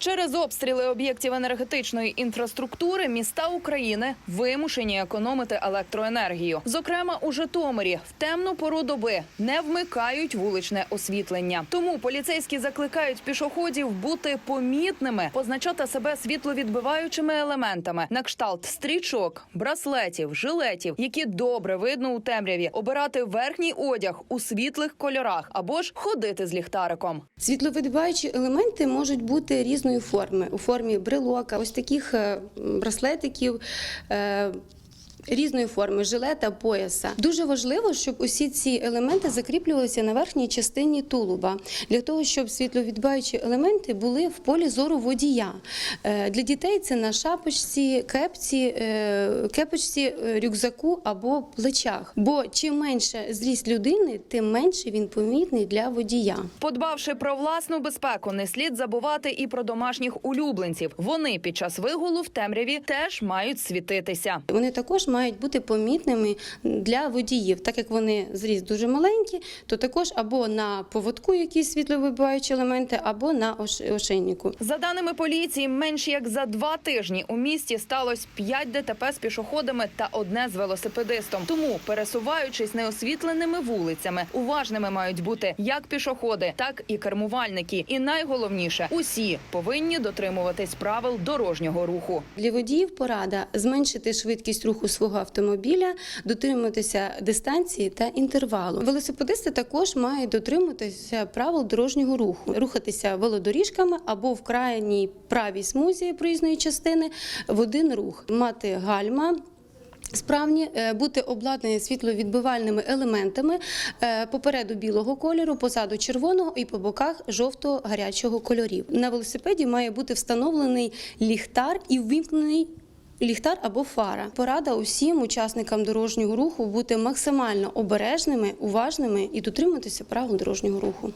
Через обстріли об'єктів енергетичної інфраструктури міста України вимушені економити електроенергію. Зокрема, у Житомирі в темну пору доби не вмикають вуличне освітлення. Тому поліцейські закликають пішоходів бути помітними, позначати себе світловідбиваючими елементами на кшталт стрічок, браслетів, жилетів, які добре видно у темряві, обирати верхній одяг у світлих кольорах або ж ходити з ліхтариком. Світловидбаючі елементи можуть бути різної форми у формі брелока, ось таких е, браслетиків. Різної форми жилета, пояса дуже важливо, щоб усі ці елементи закріплювалися на верхній частині тулуба для того, щоб світловідбиваючі елементи були в полі зору водія. Е, Для дітей це на шапочці, кепці, е, кепочці, е, рюкзаку або плечах. Бо чим менше зріст людини, тим менше він помітний для водія. Подбавши про власну безпеку, не слід забувати і про домашніх улюбленців. Вони під час вигулу в темряві теж мають світитися. Вони також мають бути помітними для водіїв, так як вони зріст дуже маленькі, то також або на поводку якісь світловибиваючі елементи, або на ош- ошейнику. За даними поліції, менш як за два тижні у місті сталося 5 ДТП з пішоходами та одне з велосипедистом. Тому, пересуваючись неосвітленими вулицями, уважними мають бути як пішоходи, так і кермувальники. І найголовніше, усі повинні дотримуватись правил дорожнього руху. Для водіїв порада зменшити швидкість руху свого автомобіля, дотримуватися дистанції та інтервалу. Велосипедисти також мають дотримуватися правил дорожнього руху, рухатися велодоріжками або в крайній правій смузі проїзної частини в один рух, мати гальма. Справні е, бути обладнані світловідбивальними елементами е, попереду білого кольору, позаду червоного і по боках жовто гарячого кольорів. На велосипеді має бути встановлений ліхтар і ввімкнений. Ліхтар або фара. Порада усім учасникам дорожнього руху бути максимально обережними, уважними і дотримуватися правил дорожнього руху.